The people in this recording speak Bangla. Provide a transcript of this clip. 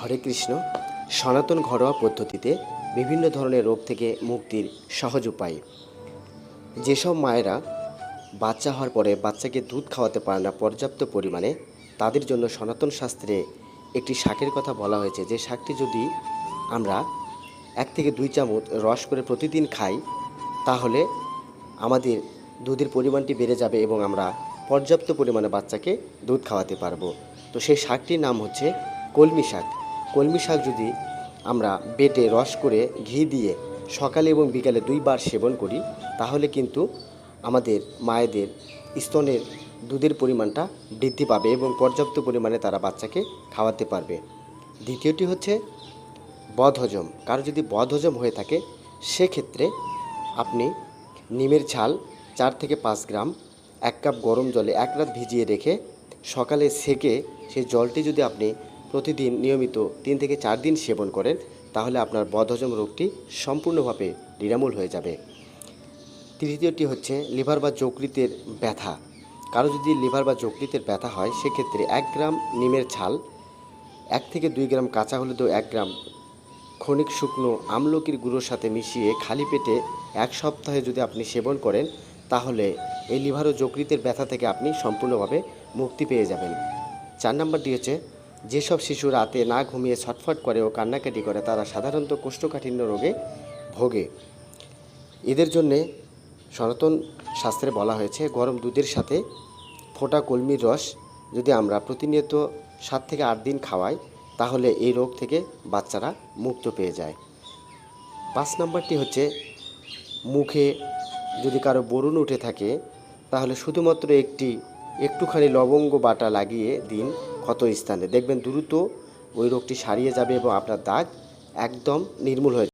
হরে কৃষ্ণ, সনাতন ঘরোয়া পদ্ধতিতে বিভিন্ন ধরনের রোগ থেকে মুক্তির সহজ উপায়। যেসব মায়েরা বাচ্চা হওয়ার পরে বাচ্চাকে দুধ খাওয়াতে পারে না পর্যাপ্ত পরিমাণে, তাদের জন্য সনাতন শাস্ত্রে একটি শাকের কথা বলা হয়েছে যে শাকটি যদি আমরা এক থেকে দুই চামচ রস করে প্রতিদিন খাই, তাহলে আমাদের দুধের পরিমাণটি বেড়ে যাবে এবং আমরা পর্যাপ্ত পরিমাণে বাচ্চাকে দুধ খাওয়াতে পারব। তো সেই শাকটির নাম হচ্ছে কলমি শাক। কলমি শাক যদি আমরা বেটে রস করে ঘি দিয়ে সকালে এবং বিকালে দুইবার সেবন করি, তাহলে কিন্তু আমাদের মায়েদের স্তনের দুধের পরিমাণটা বৃদ্ধি পাবে এবং পর্যাপ্ত পরিমাণে তারা বাচ্চাকে খাওয়াতে পারবে। দ্বিতীয়টি হচ্ছে বদহজম। কারও যদি বদহজম হয়ে থাকে, সেক্ষেত্রে আপনি নিমের ছাল চার থেকে পাঁচ গ্রাম, এক কাপ গরম জলে এক রাত ভিজিয়ে রেখে সকালে সেকে সেই জলটি যদি আপনি প্রতিদিন নিয়মিত তিন থেকে চার দিন সেবন করেন, তাহলে আপনার বদহজম রোগটি সম্পূর্ণভাবে নিরামূল হয়ে যাবে। তৃতীয়টি হচ্ছে লিভার বা যকৃতের ব্যথা। কারও যদি লিভার বা যকৃতের ব্যথা হয়, সেক্ষেত্রে এক গ্রাম নিমের ছাল, এক থেকে দুই গ্রাম কাঁচা হলুদ এক গ্রাম ক্ষণিক শুকনো আমলকির গুঁড়োর সাথে মিশিয়ে খালি পেটে এক সপ্তাহে যদি আপনি সেবন করেন, তাহলে এই লিভার ও যকৃতের ব্যথা থেকে আপনি সম্পূর্ণভাবে মুক্তি পেয়ে যাবেন। চার নম্বরটি হচ্ছে যেসব শিশু রাতে না ঘুমিয়ে ছটফট করে ও কান্নাকাটি করে, তারা সাধারণত কোষ্ঠকাঠিন্য রোগে ভোগে। এদের জন্যে সনাতন শাস্ত্রে বলা হয়েছে, গরম দুধের সাথে ফোটা কলমির রস যদি আমরা প্রতিনিয়ত সাত থেকে আট দিন খাওয়াই, তাহলে এই রোগ থেকে বাচ্চারা মুক্ত পেয়ে যায়। পাঁচ নম্বরটি হচ্ছে, মুখে যদি কারও বরুণ উঠে থাকে, তাহলে শুধুমাত্র একটি একটুখানি লবঙ্গ বাটা লাগিয়ে দিন। ক্ষত স্থানে। দেখবেন দ্রুত ওই রোগটি সারিয়ে যাবে এবং আপনার দাগ একদম নির্মূল হয়ে